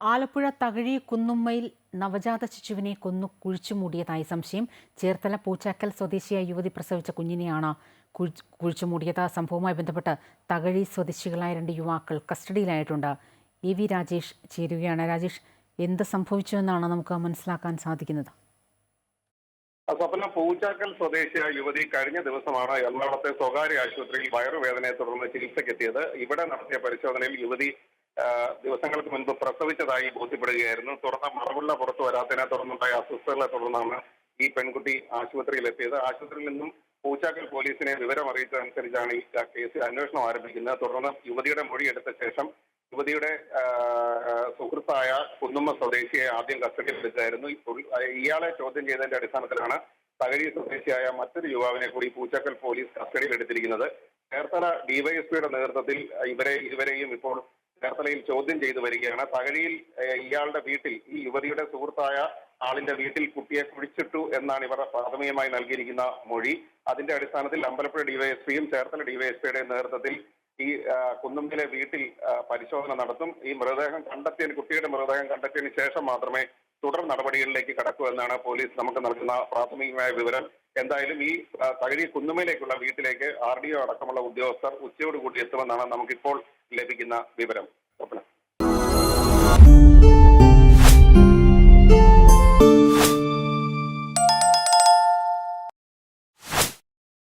ആലപ്പുഴ തകഴി കുന്നുമ്മയിൽ നവജാത ശിശുവിനെ കൊന്നു കുഴിച്ചുമൂടിയതായി സംശയം. ചേർത്തല പൂച്ചാക്കൽ സ്വദേശിയായ യുവതി പ്രസവിച്ച കുഞ്ഞിനെയാണ് കുഴിച്ചു കുഴിച്ചുമൂടിയത് സംഭവവുമായി ബന്ധപ്പെട്ട് തകഴി സ്വദേശികളായ രണ്ട് യുവാക്കൾ കസ്റ്റഡിയിലായിട്ടുണ്ട്. എ വി രാജേഷ് ചേരുകയാണ്. രാജേഷ് എന്ത് സംഭവിച്ചുവെന്നാണ് നമുക്ക് മനസ്സിലാക്കാൻ സാധിക്കുന്നത്? സ്വപ്ന പൂച്ചാക്കൽ സ്വദേശിയായ യുവതി കഴിഞ്ഞ ദിവസമാണ് എറണാകുളത്തെ സ്വകാര്യ ആശുപത്രിയിൽ വയറുവേദനയെ തുടർന്ന് ചികിത്സയ്ക്കെത്തിയത്. ഇവിടെ നടത്തിയ പരിശോധനയിൽ യുവതി ദിവസങ്ങൾക്ക് മുൻപ് പ്രസവിച്ചതായി ബോധ്യപ്പെടുകയായിരുന്നു. തുറന്ന മറവുള്ള പുറത്തു വരാത്തതിനെ തുടർന്നുണ്ടായ അസ്വസ്ഥതകളെ തുടർന്നാണ് ഈ പെൺകുട്ടി ആശുപത്രിയിൽ എത്തിയത് ആശുപത്രിയിൽ നിന്നും പൂച്ചാക്കൽ പോലീസിനെ വിവരം അറിയിച്ചതനുസരിച്ചാണ് ഈ കേസ് അന്വേഷണം ആരംഭിക്കുന്നത്. തുടർന്ന് യുവതിയുടെ മൊഴിയെടുത്ത ശേഷം യുവതിയുടെ സുഹൃത്തായ കുന്നുമ്മ സ്വദേശിയെ ആദ്യം കസ്റ്റഡിയിൽ എടുത്തായിരുന്നു ഇയാളെ ചോദ്യം ചെയ്തതിന്റെ അടിസ്ഥാനത്തിലാണ് തകഴി സ്വദേശിയായ മറ്റൊരു യുവാവിനെ കൂടി പൂച്ചാക്കൽ പോലീസ് കസ്റ്റഡിയിൽ എടുത്തിരിക്കുന്നത്. ചേർത്തല ഡിവൈഎസ്പിയുടെ നേതൃത്വത്തിൽ ഇവരെ ഇരുവരെയും ഇപ്പോൾ ചേർത്തലയിൽ ചോദ്യം ചെയ്തു വരികയാണ്. തകഴിയിൽ ഇയാളുടെ വീട്ടിൽ ഈ യുവതിയുടെ സുഹൃത്തായ ആളിന്റെ വീട്ടിൽ കുട്ടിയെ കുഴിച്ചിട്ടു എന്നാണ് ഇവർ പ്രാഥമികമായി നൽകിയിരിക്കുന്ന മൊഴി. അതിന്റെ അടിസ്ഥാനത്തിൽ അമ്പലപ്പുഴ ഡിവൈഎസ്പിയും ചേർത്തല ഡിവൈഎസ്പിയുടെ നേതൃത്വത്തിൽ ഈ കുന്നുമ്പിലെ വീട്ടിൽ പരിശോധന നടത്തും. ഈ മൃതദേഹം കണ്ടെത്തിയതിന് കുട്ടിയുടെ മൃതദേഹം കണ്ടെത്തിയതിന് ശേഷം മാത്രമേ തുടർ നടപടികളിലേക്ക് കടക്കൂ എന്നാണ് പോലീസ് നമുക്ക് നൽകുന്ന പ്രാഥമികമായ വിവരം. എന്തായാലും ഈ തകഴി കുന്നുമയിലേക്കുള്ള വീട്ടിലേക്ക് ആർ ഡി ഒ അടക്കമുള്ള ഉദ്യോഗസ്ഥർ ഉച്ചയോടുകൂടി എത്തുമെന്നാണ് നമുക്കിപ്പോൾ ലഭിക്കുന്ന വിവരം.